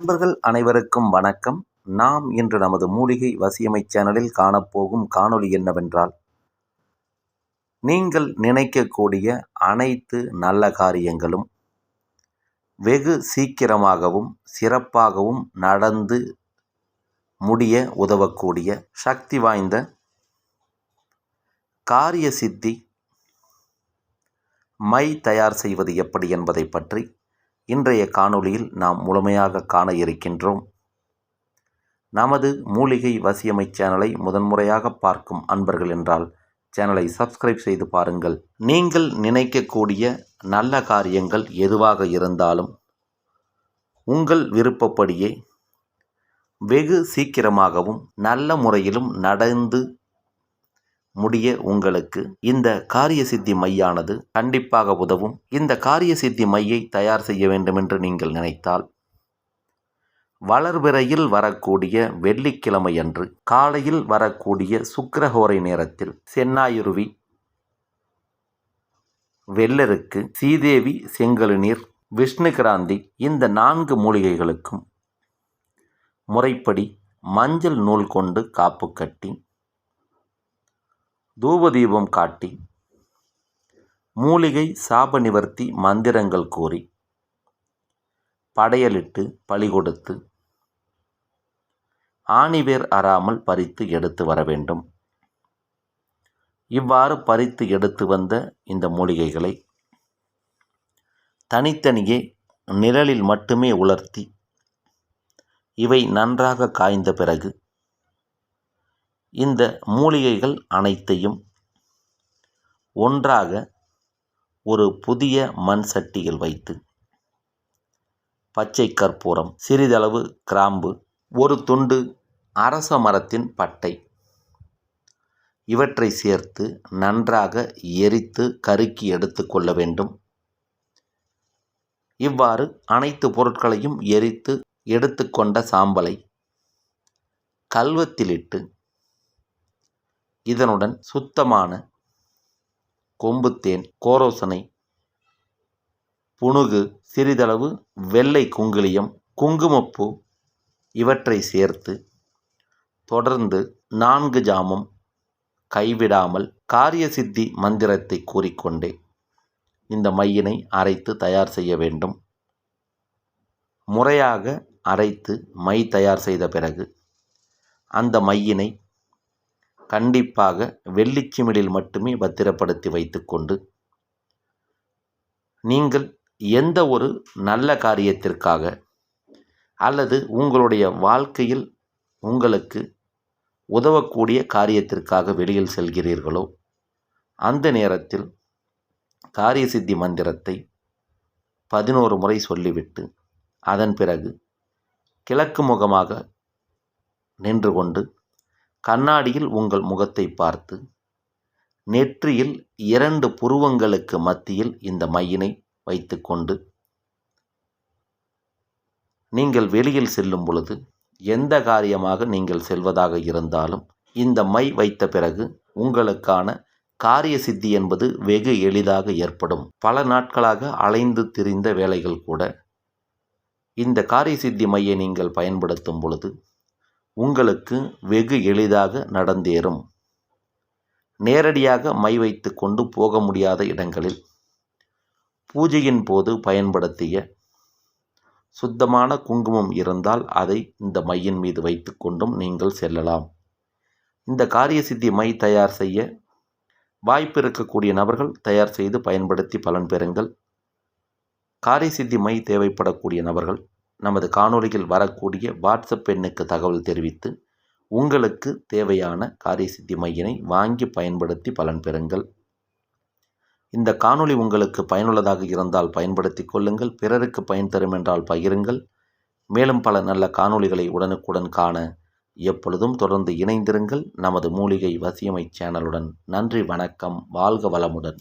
நண்பர்கள் அனைவருக்கும் வணக்கம். நாம் இன்று நமது மூலிகை வசியமை சேனலில் காணப்போகும் காணொளி என்னவென்றால் நீங்கள் நினைக்கக்கூடிய அனைத்து நல்ல காரியங்களும் வெகு சீக்கிரமாகவும் சிறப்பாகவும் நடந்து முடிய உதவக்கூடிய சக்தி வாய்ந்த காரிய சித்தி மை தயார் செய்வது எப்படி என்பதை பற்றி இன்றைய காணொளியில் நாம் முழுமையாக காண இருக்கின்றோம். நமது மூலிகை வசியமை சேனலை முதன்முறையாக பார்க்கும் அன்பர்கள் என்றால் சேனலை சப்ஸ்கிரைப் செய்து பாருங்கள். நீங்கள் நினைக்கக்கூடிய நல்ல காரியங்கள் எதுவாக இருந்தாலும் உங்கள் விருப்பப்படியே வெகு சீக்கிரமாகவும் நல்ல முறையிலும் நடந்து முடிய உங்களுக்கு இந்த காரிய சித்தி மையானது கண்டிப்பாக உதவும். இந்த காரிய சித்தி மையை தயார் செய்ய வேண்டும் என்று நீங்கள் நினைத்தால் வளர்பிறையில் வரக்கூடிய வெள்ளிக்கிழமை அன்று காலையில் வரக்கூடிய சுக்கரஹோரை நேரத்தில் சென்னாயுருவி வெள்ளருக்கு சீதேவி செங்கழுநீர் விஷ்ணுகிராந்தி இந்த நான்கு மூலிகைகளுக்கும் முறைப்படி மஞ்சள் நூல் கொண்டு காப்பு கட்டி தூபதீபம் காட்டி மூலிகை சாப நிவர்த்தி மந்திரங்கள் கூறி படையலிட்டு பழி கொடுத்து ஆணிவேர் அறாமல் பறித்து எடுத்து வர வேண்டும். இவ்வாறு பறித்து எடுத்து வந்த இந்த மூலிகைகளை தனித்தனியே நிழலில் மட்டுமே உலர்த்தி இவை நன்றாக காய்ந்த பிறகு இந்த மூலிகைகள் அனைத்தையும் ஒன்றாக ஒரு புதிய மண் சட்டியில் வைத்து பச்சை கற்பூரம் சிறிதளவு கிராம்பு ஒரு துண்டு அரச மரத்தின் பட்டை இவற்றை சேர்த்து நன்றாக எரித்து கருக்கி எடுத்துக்கொள்ள வேண்டும். இவ்வாறு அனைத்து பொருட்களையும் எரித்து எடுத்துக்கொண்ட சாம்பலை கல்வத்திலிட்டு இதனுடன் சுத்தமான கொம்புத்தேன் கோரோசனை புணுகு சிறிதளவு வெள்ளை குங்குளியம் குங்குமப்பூ இவற்றை சேர்த்து தொடர்ந்து நான்கு ஜாமம் கைவிடாமல் காரிய சித்தி மந்திரத்தை கூறிக்கொண்டே இந்த மையினை அரைத்து தயார் செய்ய வேண்டும். முறையாக அரைத்து மை தயார் செய்த பிறகு அந்த மையினை கண்டிப்பாக வெள்ளிச்சிமிழில் மட்டுமே பத்திரப்படுத்தி வைத்துக்கொண்டு நீங்கள் எந்த ஒரு நல்ல காரியத்திற்காக அல்லது உங்களுடைய வாழ்க்கையில் உங்களுக்கு உதவக்கூடிய காரியத்திற்காக வெளியில் செல்கிறீர்களோ அந்த நேரத்தில் காரிய சித்தி மந்திரத்தை பதினோரு முறை சொல்லிவிட்டு அதன் பிறகு கிழக்கு முகமாக நின்று கொண்டு கண்ணாடியில் உங்கள் முகத்தை பார்த்து நெற்றியில் இரண்டு புருவங்களுக்கு மத்தியில் இந்த மையினை வைத்துக்கொண்டு நீங்கள் வெளியில் செல்லும் பொழுது எந்த காரியமாக நீங்கள் செல்வதாக இருந்தாலும் இந்த மை வைத்த பிறகு உங்களுக்கான காரிய சித்தி என்பது வெகு எளிதாக ஏற்படும். பல நாட்களாக அலைந்து திரிந்த வேலைகள் கூட இந்த காரிய சித்தி மையை நீங்கள் பயன்படுத்தும் பொழுது உங்களுக்கு வெகு எளிதாக நடந்தேறும். நேரடியாக மை வைத்து கொண்டு போக முடியாத இடங்களில் பூஜையின் போது பயன்படுத்திய சுத்தமான குங்குமம் இருந்தால் அதை இந்த மையின் மீது வைத்து கொண்டும் நீங்கள் செல்லலாம். இந்த காரிய சித்தி மை தயார் செய்ய வாய்ப்பு இருக்கக்கூடிய நபர்கள் தயார் செய்து பயன்படுத்தி பலன் பெறுங்கள். காரிய சித்தி மை தேவைப்படக்கூடிய நபர்கள் நமது காணொலியில் வரக்கூடிய வாட்ஸ்அப் எண்ணுக்கு தகவல் தெரிவித்து உங்களுக்கு தேவையான காரிய சித்தி மையினை வாங்கி பயன்படுத்தி பலன் பெறுங்கள். இந்த காணொளி உங்களுக்கு பயனுள்ளதாக இருந்தால் பயன்படுத்தி கொள்ளுங்கள். பிறருக்கு பயன் தரும் என்றால் பகிருங்கள். மேலும் பல நல்ல காணொளிகளை உடனுக்குடன் காண எப்பொழுதும் தொடர்ந்து இணைந்திருங்கள். நமது மூலிகை வசியமை சேனலுடன் நன்றி வணக்கம். வாழ்க வளமுடன்.